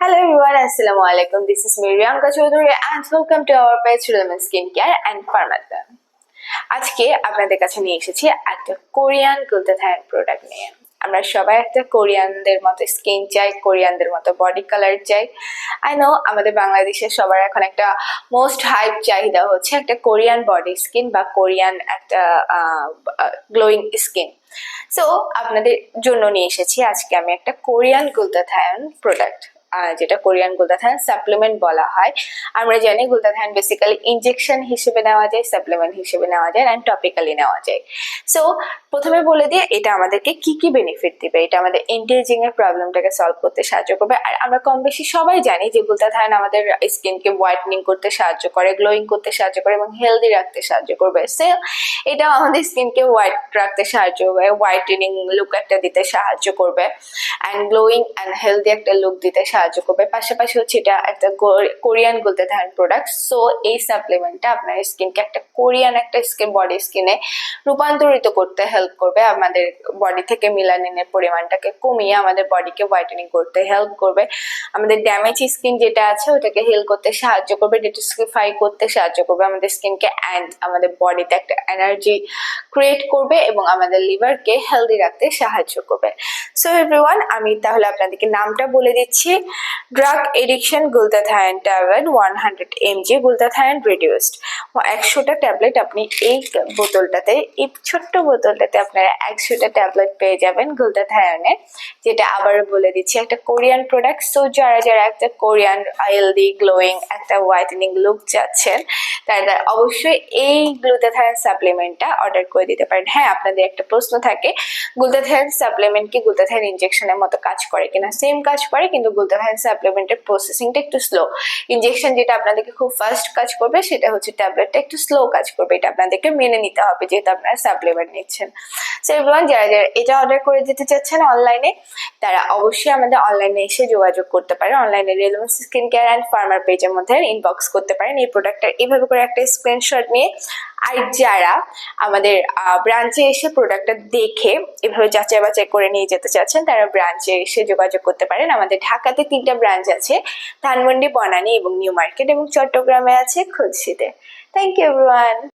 Hello everyone, Assalamu alaikum. This is Miriamka Choudhury and welcome to our page Rhythm Skincare and Pharmacy. আজকে আপনাদের কাছে নিয়ে এসেছি একটা কোরিয়ান গ্লুটাথায়ন প্রোডাক্ট নিয়ে আমরা সবাই একটা কোরিয়ানদের মতো স্কিন চাই কোরিয়ানদের মতো বডি কালার চাই আই নো আমাদের বাংলাদেশের সবার এখন একটা মোস্ট হাইপ চাহিদা হচ্ছে একটা কোরিয়ান বডি স্কিন বা কোরিয়ান একটা গ্লোয়িং স্কিন সো আপনাদের জন্য নিয়ে এসেছি আজকে আমি একটা কোরিয়ান গ্লুটাথায়ন প্রোডাক্ট যেটা কোরিয়ান গ্লুটাথায়ন সাপ্লিমেন্ট বলা হয়। আমরা জানি গ্লুটাথায়ন বেসিক্যালি ইনজেকশন হিসেবে নেওয়া যায় সাপ্লিমেন্ট হিসেবে নেওয়া যায় অ্যান্ড টপিক্যালি নেওয়া যায়। সো প্রথমে বলে দিয়ে এটা আমাদেরকে কি কি বেনিফিট দিবে? এটা আমাদের এন্টিএজিং এর প্রবলেমটাকে সলভ করতে সাহায্য করবে। আর আমরা কম বেশি সবাই জানি যে গ্লুটাথায়ন আমাদের স্কিনকে হোয়াইটনিং করতে সাহায্য করে গ্লোয়িং করতে সাহায্য করে, এবং হেলদি রাখতে সাহায্য করবে। সে এটাও আমাদের স্কিনকে হোয়াইট রাখতে সাহায্য করবে হোয়াইটেনিং লুক একটা দিতে সাহায্য করবে অ্যান্ড গ্লোয়িং অ্যান্ড হেলদি একটা লুক দিতে সাহায্য করবে। পাশাপাশি হচ্ছে এটা একটা কোরিয়ান গ্লুটাথায়ন প্রোডাক্ট সো এই সাপ্লিমেন্টটা আপনার স্কিনকে একটা কোরিয়ান একটা স্কিন বডি স্কিনে রূপান্তরিত করতে হেল্প করবে। আমাদের বডি থেকে মিলানিনের পরিমাণটাকে কমিয়ে আমাদের বডিকে হোয়াইটেনিং করতে হেল্প করবে। আমাদের ড্যামেজ স্কিন যেটা আছে, ওটাকে হেল করতে সাহায্য করবে ডিটক্সিফাই করতে সাহায্য করবে। আমাদের স্কিনকে অ্যান্ড আমাদের বডিতে একটা এনার্জি ক্রিয়েট করবে এবং আমাদের লিভারকে হেলদি রাখতে সাহায্য করবে। সো এভরিওয়ান আমি তাহলে আপনাদেরকে নামটা বলে দিচ্ছি। Drug addiction glutathione tablet one hundred MG glutathione reduced একশোটা ট্যাবলেট আপনি এই বোতলটাতে, এই ছোট্ট বোতলটাতে আপনারা একশোটা ট্যাবলেট পেয়ে যাবেন গুলতাথায়নের যেটা আবারও বলে দিচ্ছি, একটা কোরিয়ান প্রোডাক্ট সো যারা যারা একটা কোরিয়ান হেলদি গ্লোয়িং একটা হোয়াইটেনিং লুক চাচ্ছেন তারা অবশ্যই এই গ্লুতাথায়ন সাপ্লিমেন্টটা অর্ডার করে দিতে পারেন। হ্যাঁ আপনাদের একটা প্রশ্ন থাকে গ্লুতাথায়ন সাপ্লিমেন্ট কি গ্লুতাথায়ন ইনজেকশনের মতো কাজ করে কিনা? সেম কাজ করে, কিন্তু গ্লুতাথায়ন সাপ্লিমেন্টের প্রসেসিংটা একটু স্লো ইনজেকশন যেটা আপনাদেরকে খুব ফাস্ট কাজ করবে, সেটা হচ্ছে ট্যাবলেটটা একটু স্লো কাজ করবে। এটা আপনাদেরকে মেনে নিতে হবে, যেহেতু আপনারা সাপ্লিমেন্ট নিচ্ছেন। সো এভরিওয়ান যারা যারা এটা অর্ডার করে দিতে চাচ্ছেন অনলাইনে তারা অবশ্যই আমাদের অনলাইনে এসে যোগাযোগ করতে পারে অনলাইনে রেলমেন্স স্কিন কেয়ার অ্যান্ড ফার্মার পেজের মধ্যে ইনবক্স করতে পারেন এই প্রোডাক্টটা এভাবে করে একটা স্ক্রিনশট নিয়ে আর যারা আমাদের ব্রাঞ্চে এসে প্রোডাক্টটা দেখে এভাবে যাচাই বাছাই করে নিয়ে যেতে চাচ্ছেন, তারা ব্রাঞ্চে এসে যোগাযোগ করতে পারেন। আমাদের ঢাকাতে তিনটা ব্রাঞ্চ আছে, ধানমন্ডি, বনানি এবং নিউ মার্কেট এবং চট্টগ্রামে আছে খুলশিতে। Thank you everyone